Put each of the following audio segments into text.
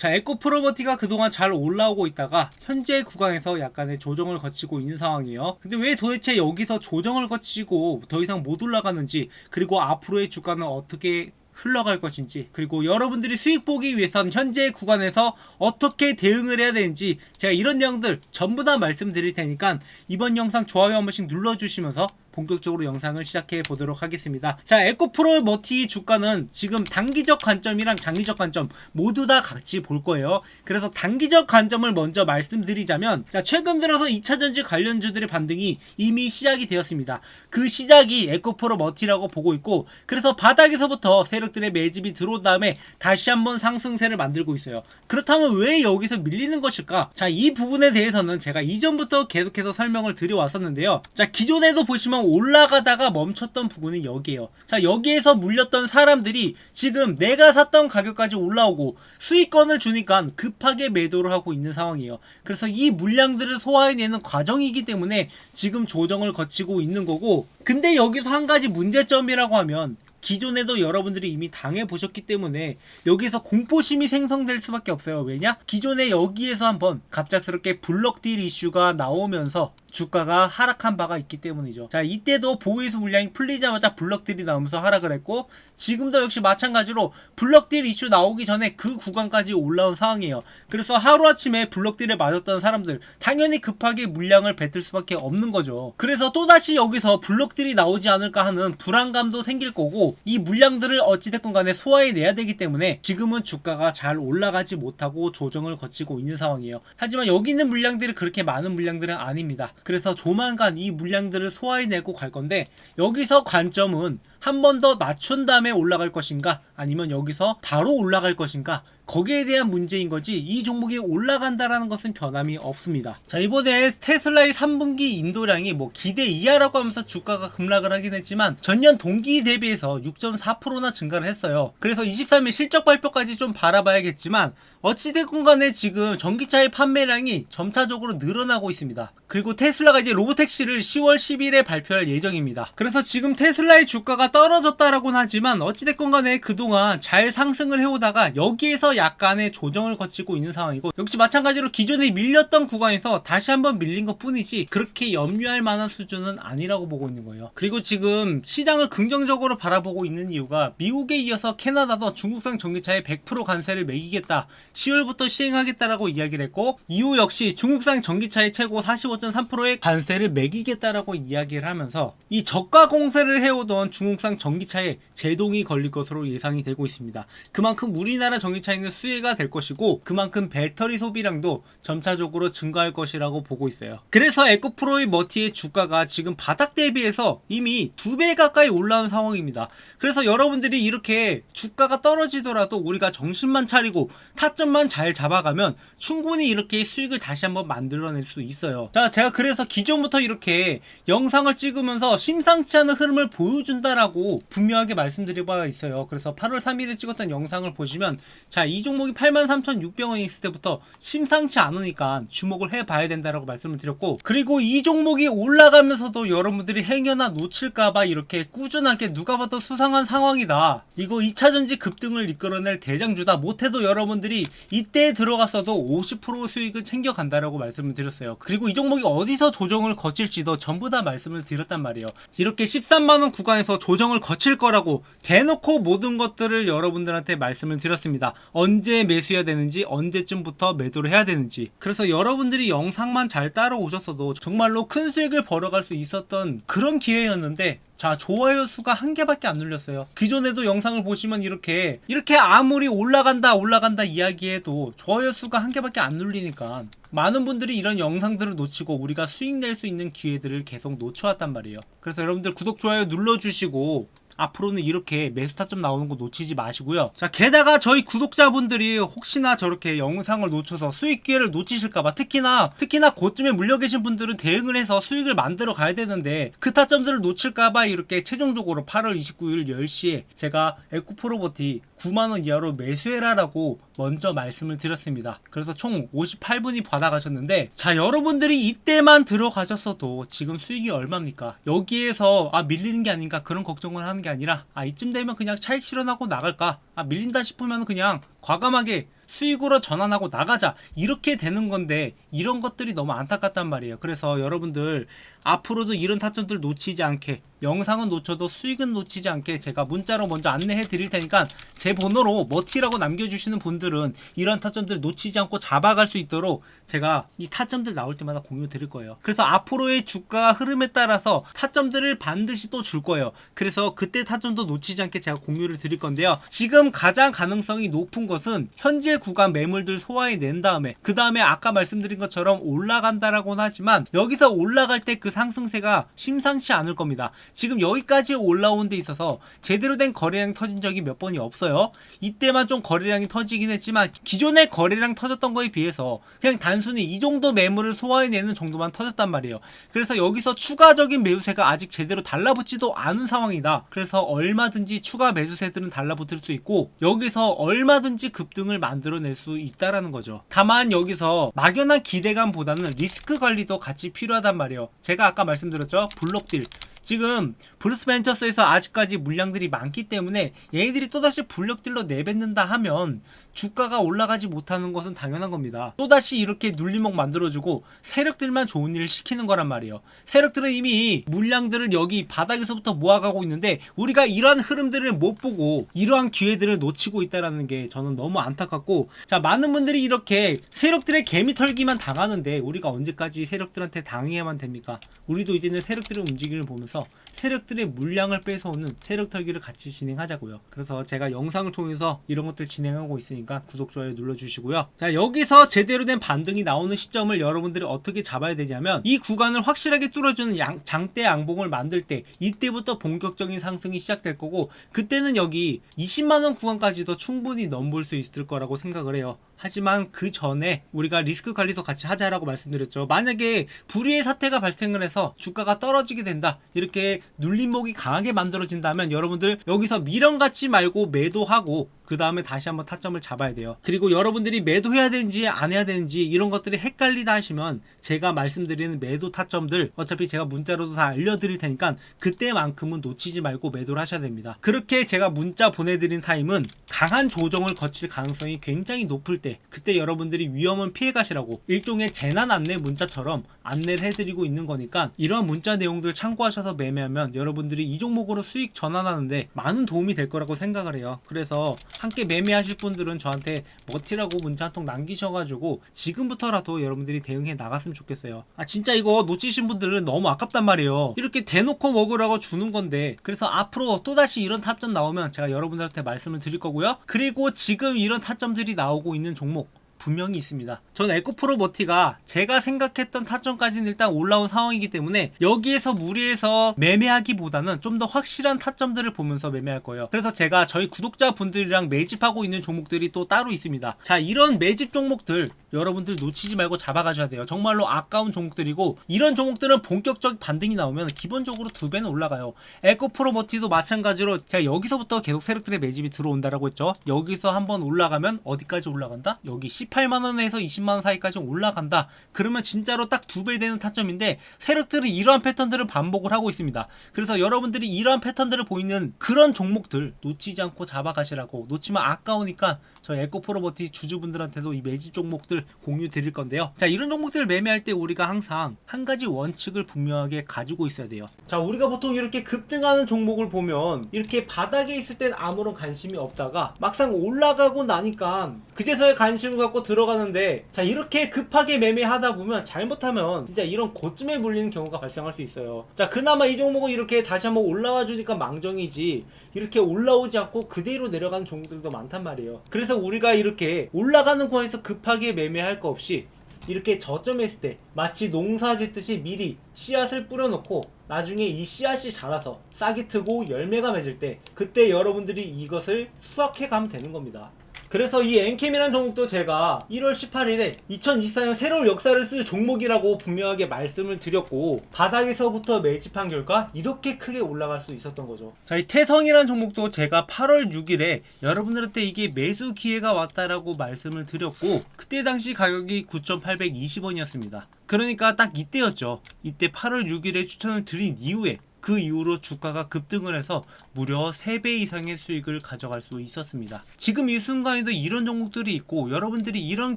자, 에코 프로버티가 그동안 잘 올라오고 있다가 현재 구간에서 약간의 조정을 거치고 있는 상황이에요. 근데 왜 도대체 여기서 조정을 거치고 더 이상 못 올라가는지 그리고 앞으로의 주가는 어떻게 흘러갈 것인지 그리고 여러분들이 수익 보기 위해선 현재 구간에서 어떻게 대응을 해야 되는지 제가 이런 내용들 전부 다 말씀드릴 테니까 이번 영상 좋아요 한 번씩 눌러주시면서 본격적으로 영상을 시작해 보도록 하겠습니다. 자, 에코프로 머티 주가는 지금 단기적 관점이랑 장기적 관점 모두 다 같이 볼 거예요. 그래서 단기적 관점을 먼저 말씀드리자면, 자, 최근 들어서 2차전지 관련주들의 반등이 이미 시작이 되었습니다. 그 시작이 에코프로 머티라고 보고 있고, 그래서 바닥에서부터 세력들의 매집이 들어온 다음에 다시 한번 상승세를 만들고 있어요. 그렇다면 왜 여기서 밀리는 것일까? 자, 이 부분에 대해서는 제가 이전부터 계속해서 설명을 드려왔었는데요. 자, 기존에도 보시면 올라가다가 멈췄던 부분은 여기에요. 자, 여기에서 물렸던 사람들이 지금 내가 샀던 가격까지 올라오고 수익권을 주니까 급하게 매도를 하고 있는 상황이에요. 그래서 이 물량들을 소화해내는 과정이기 때문에 지금 조정을 거치고 있는 거고, 근데 여기서 한 가지 문제점이라고 하면 기존에도 여러분들이 이미 당해 보셨기 때문에 여기서 공포심이 생성될 수밖에 없어요. 왜냐? 기존에 여기에서 한번 갑작스럽게 블럭딜 이슈가 나오면서 주가가 하락한 바가 있기 때문이죠. 자, 이때도 보이수 물량이 풀리자마자 블럭딜이 나오면서 하락을 했고 지금도 역시 마찬가지로 블럭딜 이슈 나오기 전에 그 구간까지 올라온 상황이에요. 그래서 하루아침에 블럭딜을 맞았던 사람들 당연히 급하게 물량을 뱉을 수밖에 없는 거죠. 그래서 또다시 여기서 블럭딜이 나오지 않을까 하는 불안감도 생길 거고 이 물량들을 어찌됐건 간에 소화해내야 되기 때문에 지금은 주가가 잘 올라가지 못하고 조정을 거치고 있는 상황이에요. 하지만 여기 있는 물량들이 그렇게 많은 물량들은 아닙니다. 그래서 조만간 이 물량들을 소화해내고 갈 건데 여기서 관점은 한 번 더 낮춘 다음에 올라갈 것인가 아니면 여기서 바로 올라갈 것인가 거기에 대한 문제인 거지 이 종목이 올라간다라는 것은 변함이 없습니다. 자 이번에 테슬라의 3분기 인도량이 뭐 기대 이하라고 하면서 주가가 급락을 하긴 했지만 전년 동기 대비해서 6.4%나 증가를 했어요. 그래서 23일 실적 발표까지 좀 바라봐야겠지만 어찌됐건 간에 지금 전기차의 판매량이 점차적으로 늘어나고 있습니다. 그리고 테슬라가 이제 로보택시를 10월 10일에 발표할 예정입니다. 그래서 지금 테슬라의 주가가 떨어졌다라고는 하지만 어찌됐건 간에 그동안 잘 상승을 해오다가 여기에서 약간의 조정을 거치고 있는 상황이고 역시 마찬가지로 기존에 밀렸던 구간에서 다시 한번 밀린 것 뿐이지 그렇게 염려할 만한 수준은 아니라고 보고 있는 거예요. 그리고 지금 시장을 긍정적으로 바라보고 있는 이유가 미국에 이어서 캐나다도 중국산 전기차에 100% 관세를 매기겠다. 10월부터 시행하겠다라고 이야기를 했고 이후 역시 중국산 전기차의 최고 45.3%의 관세를 매기겠다라고 이야기를 하면서 이 저가 공세를 해오던 중국 산 전기차에 제동이 걸릴 것으로 예상이 되고 있습니다. 그만큼 우리나라 전기차에는 수혜가 될 것이고 그만큼 배터리 소비량도 점차적으로 증가할 것이라고 보고 있어요. 그래서 에코프로의 머티의 주가가 지금 바닥 대비해서 이미 두 배 가까이 올라온 상황입니다. 그래서 여러분들이 이렇게 주가가 떨어지더라도 우리가 정신만 차리고 타점만 잘 잡아가면 충분히 이렇게 수익을 다시 한번 만들어낼 수 있어요. 자, 제가 그래서 기존부터 이렇게 영상을 찍으면서 심상치 않은 흐름을 보여준다라고 분명하게 말씀드릴 바가 있어요. 그래서 8월 3일에 찍었던 영상을 보시면 자, 이 종목이 83,600원이 있을 때부터 심상치 않으니까 주목을 해봐야 된다라고 말씀을 드렸고 그리고 이 종목이 올라가면서도 여러분들이 행여나 놓칠까봐 이렇게 꾸준하게 누가 봐도 수상한 상황이다. 이거 2차전지 급등을 이끌어낼 대장주다. 못해도 여러분들이 이때 들어갔어도 50% 수익을 챙겨간다라고 말씀을 드렸어요. 그리고 이 종목이 어디서 조정을 거칠지도 전부 다 말씀을 드렸단 말이에요. 이렇게 13만원 구간에서 조정 을 거칠 거라고 대놓고 모든 것들을 여러분들한테 말씀을 드렸습니다. 언제 매수해야 되는지, 언제쯤부터 매도를 해야 되는지. 그래서 여러분들이 영상만 잘 따라오셨어도 정말로 큰 수익을 벌어갈 수 있었던 그런 기회였는데 자 좋아요 수가 한 개밖에 안 눌렸어요 기존에도 영상을 보시면 이렇게 이렇게 아무리 올라간다 올라간다 이야기해도 좋아요 수가 한 개밖에 안 눌리니까 많은 분들이 이런 영상들을 놓치고 우리가 수익 낼 수 있는 기회들을 계속 놓쳐왔단 말이에요 그래서 여러분들 구독 좋아요 눌러주시고 앞으로는 이렇게 매수 타점 나오는 거 놓치지 마시고요. 자, 게다가 저희 구독자분들이 혹시나 저렇게 영상을 놓쳐서 수익 기회를 놓치실까봐 특히나 특히나 고쯤에 물려 계신 분들은 대응을 해서 수익을 만들어 가야 되는데 그 타점들을 놓칠까봐 이렇게 최종적으로 8월 29일 10시에 제가 에코프로버티 9만원 이하로 매수해라라고 먼저 말씀을 드렸습니다. 그래서 총 58분이 받아가셨는데 자 여러분들이 이때만 들어가셨어도 지금 수익이 얼마입니까? 여기에서 아 밀리는 게 아닌가 그런 걱정을 하는 게 아니라 아 이쯤 되면 그냥 차익 실현하고 나갈까? 아 밀린다 싶으면 그냥 과감하게 수익으로 전환하고 나가자 이렇게 되는 건데 이런 것들이 너무 안타깝단 말이에요. 그래서 여러분들 앞으로도 이런 타점들 놓치지 않게 영상은 놓쳐도 수익은 놓치지 않게 제가 문자로 먼저 안내해 드릴 테니까 제 번호로 머티라고 남겨주시는 분들은 이런 타점들 놓치지 않고 잡아갈 수 있도록 제가 이 타점들 나올 때마다 공유 드릴 거예요. 그래서 앞으로의 주가 흐름에 따라서 타점들을 반드시 또 줄 거예요. 그래서 그때 타점도 놓치지 않게 제가 공유를 드릴 건데요. 지금 가장 가능성이 높은 것은 현재 구간 매물들 소화해 낸 다음에 그 다음에 아까 말씀드린 것처럼 올라간다라고는 하지만 여기서 올라갈 때 그 상승세가 심상치 않을 겁니다. 지금 여기까지 올라온 데 있어서 제대로 된 거래량이 터진 적이 몇 번이 없어요. 이때만 좀 거래량이 터지긴 했지만 기존의 거래량 터졌던 거에 비해서 그냥 단순히 이 정도 매물을 소화해내는 정도만 터졌단 말이에요. 그래서 여기서 추가적인 매수세가 아직 제대로 달라붙지도 않은 상황이다. 그래서 얼마든지 추가 매수세들은 달라붙을 수 있고 여기서 얼마든지 급등을 만들어 낼 수 있다라는 거죠. 다만 여기서 막연한 기대감보다는 리스크 관리도 같이 필요하단 말이에요. 제가 아까 말씀드렸죠. 블록딜. 지금 브루스 벤처스에서 아직까지 물량들이 많기 때문에 얘네들이 또다시 불력들로 내뱉는다 하면 주가가 올라가지 못하는 것은 당연한 겁니다. 또다시 이렇게 눌림목 만들어주고 세력들만 좋은 일을 시키는 거란 말이에요. 세력들은 이미 물량들을 여기 바닥에서부터 모아가고 있는데 우리가 이러한 흐름들을 못 보고 이러한 기회들을 놓치고 있다라는 게 저는 너무 안타깝고 자 많은 분들이 이렇게 세력들의 개미 털기만 당하는데 우리가 언제까지 세력들한테 당해야만 됩니까? 우리도 이제는 세력들의 움직임을 보면서 세력들의 물량을 뺏어오는 세력 털기를 같이 진행하자고요. 그래서 제가 영상을 통해서 이런 것들 진행하고 있으니까 구독 좋아요 눌러주시고요. 자 여기서 제대로 된 반등이 나오는 시점을 여러분들이 어떻게 잡아야 되냐면 이 구간을 확실하게 뚫어주는 양, 장대 양봉을 만들 때 이때부터 본격적인 상승이 시작될 거고 그때는 여기 20만 원 구간까지도 충분히 넘볼 수 있을 거라고 생각을 해요. 하지만 그 전에 우리가 리스크 관리도 같이 하자라고 말씀드렸죠. 만약에 불의의 사태가 발생을 해서 주가가 떨어지게 된다. 이렇게 눌림목이 강하게 만들어진다면 여러분들 여기서 미련 갖지 말고 매도하고 그 다음에 다시 한번 타점을 잡아야 돼요. 그리고 여러분들이 매도해야 되는지 안 해야 되는지 이런 것들이 헷갈리다 하시면 제가 말씀드리는 매도 타점들 어차피 제가 문자로도 다 알려드릴 테니까 그때만큼은 놓치지 말고 매도를 하셔야 됩니다. 그렇게 제가 문자 보내드린 타임은 강한 조정을 거칠 가능성이 굉장히 높을 때 그때 여러분들이 위험은 피해 가시라고 일종의 재난 안내 문자처럼 안내를 해드리고 있는 거니까 이러한 문자 내용들 참고하셔서 매매하면 여러분들이 이 종목으로 수익 전환하는데 많은 도움이 될 거라고 생각을 해요. 그래서 함께 매매하실 분들은 저한테 머티라고 문자 한 통 남기셔가지고 지금부터라도 여러분들이 대응해 나갔으면 좋겠어요. 아 진짜 이거 놓치신 분들은 너무 아깝단 말이에요. 이렇게 대놓고 먹으라고 주는 건데 그래서 앞으로 또다시 이런 타점 나오면 제가 여러분들한테 말씀을 드릴 거고요. 그리고 지금 이런 타점들이 나오고 있는 종목 분명히 있습니다. 전 에코프로 머티가 제가 생각했던 타점까지는 일단 올라온 상황이기 때문에 여기에서 무리해서 매매하기보다는 좀 더 확실한 타점들을 보면서 매매할 거예요. 그래서 제가 저희 구독자분들이랑 매집하고 있는 종목들이 또 따로 있습니다. 자, 이런 매집 종목들 여러분들 놓치지 말고 잡아가셔야 돼요. 정말로 아까운 종목들이고 이런 종목들은 본격적 반등이 나오면 기본적으로 두 배는 올라가요. 에코프로 머티도 마찬가지로 제가 여기서부터 계속 세력들의 매집이 들어온다라고 했죠. 여기서 한번 올라가면 어디까지 올라간다? 여기 18만 원에서 20만 원 사이까지 올라간다. 그러면 진짜로 딱 두 배 되는 타점인데 세력들은 이러한 패턴들을 반복을 하고 있습니다. 그래서 여러분들이 이러한 패턴들을 보이는 그런 종목들 놓치지 않고 잡아가시라고 놓치면 아까우니까 저희 에코프로버티 주주분들한테도 이 매집 종목들 공유 드릴 건데요. 자 이런 종목들을 매매할 때 우리가 항상 한 가지 원칙을 분명하게 가지고 있어야 돼요. 자 우리가 보통 이렇게 급등하는 종목을 보면 이렇게 바닥에 있을 땐 아무런 관심이 없다가 막상 올라가고 나니까 그제서야 관심을 갖고 들어가는데 자 이렇게 급하게 매매하다 보면 잘못하면 진짜 이런 고점에 물리는 경우가 발생할 수 있어요. 자 그나마 이 종목은 이렇게 다시 한번 올라와 주니까 망정이지 이렇게 올라오지 않고 그대로 내려가는 종목들도 많단 말이에요. 그래서 우리가 이렇게 올라가는 구간에서 급하게 매매할 거 없이 이렇게 저점에 있을 때 마치 농사 짓듯이 미리 씨앗을 뿌려놓고 나중에 이 씨앗이 자라서 싹이 트고 열매가 맺을 때 그때 여러분들이 이것을 수확해 가면 되는 겁니다. 그래서 이 엔캠이라는 종목도 제가 1월 18일에 2024년 새로운 역사를 쓸 종목이라고 분명하게 말씀을 드렸고 바닥에서부터 매집한 결과 이렇게 크게 올라갈 수 있었던 거죠. 자, 이 태성이라는 종목도 제가 8월 6일에 여러분들한테 이게 매수 기회가 왔다라고 말씀을 드렸고 그때 당시 가격이 9,820원이었습니다. 그러니까 딱 이때였죠. 이때 8월 6일에 추천을 드린 이후에 그 이후로 주가가 급등을 해서 무려 3배 이상의 수익을 가져갈 수 있었습니다. 지금 이 순간에도 이런 종목들이 있고 여러분들이 이런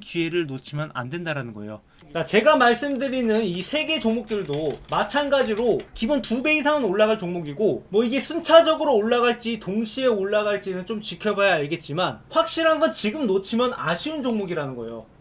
기회를 놓치면 안 된다라는 거예요. 자, 제가 말씀드리는 이 세 개 종목들도 마찬가지로 기본 두 배 이상은 올라갈 종목이고 뭐 이게 순차적으로 올라갈지 동시에 올라갈지는 좀 지켜봐야 알겠지만 확실한 건 지금 놓치면 아쉬운 종목이라는 거예요.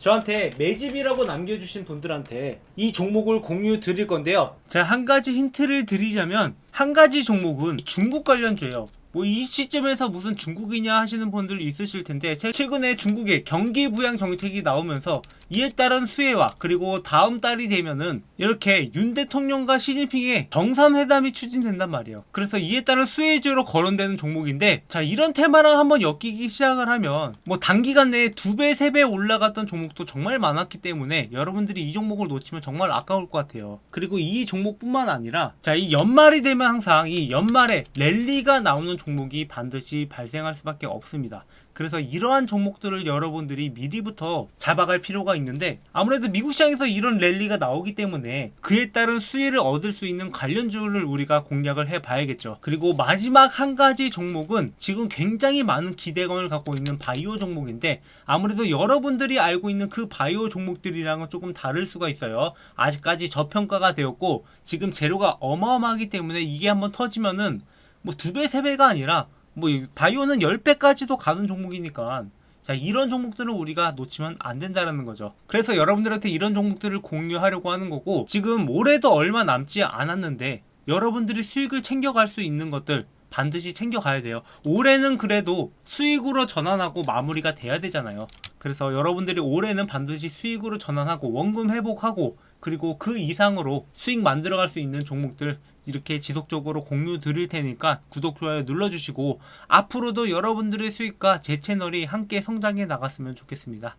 저한테 매집이라고 남겨주신 분들한테 이 종목을 공유 드릴 건데요. 자, 한 가지 힌트를 드리자면 한 가지 종목은 중국 관련주예요. 뭐 이 시점에서 무슨 중국이냐 하시는 분들 있으실 텐데 제- 최근에 중국의 경기 부양 정책이 나오면서 이에 따른 수혜와 그리고 다음 달이 되면은 이렇게 윤 대통령과 시진핑의 정상회담이 추진된단 말이에요. 그래서 이에 따른 수혜주로 거론되는 종목인데 자 이런 테마랑 한번 엮이기 시작을 하면 뭐 단기간 내에 두 배, 세 배 올라갔던 종목도 정말 많았기 때문에 여러분들이 이 종목을 놓치면 정말 아까울 것 같아요. 그리고 이 종목뿐만 아니라 자 이 연말이 되면 항상 이 연말에 랠리가 나오는 종목이 반드시 발생할 수밖에 없습니다. 그래서 이러한 종목들을 여러분들이 미리부터 잡아갈 필요가 있는데 아무래도 미국 시장에서 이런 랠리가 나오기 때문에 그에 따른 수혜를 얻을 수 있는 관련주를 우리가 공략을 해 봐야겠죠. 그리고 마지막 한 가지 종목은 지금 굉장히 많은 기대감을 갖고 있는 바이오 종목인데 아무래도 여러분들이 알고 있는 그 바이오 종목들이랑은 조금 다를 수가 있어요. 아직까지 저평가가 되었고 지금 재료가 어마어마하기 때문에 이게 한번 터지면은 뭐 두 배, 세 배가 아니라 뭐이 바이오는 10배까지도 가는 종목이니까 자 이런 종목들을 우리가 놓치면 안 된다는 거죠. 그래서 여러분들한테 이런 종목들을 공유하려고 하는 거고 지금 올해도 얼마 남지 않았는데 여러분들이 수익을 챙겨갈 수 있는 것들 반드시 챙겨가야 돼요. 올해는 그래도 수익으로 전환하고 마무리가 돼야 되잖아요. 그래서 여러분들이 올해는 반드시 수익으로 전환하고 원금 회복하고 그리고 그 이상으로 수익 만들어갈 수 있는 종목들 이렇게 지속적으로 공유 드릴 테니까 구독, 좋아요 눌러주시고 앞으로도 여러분들의 수익과 제 채널이 함께 성장해 나갔으면 좋겠습니다.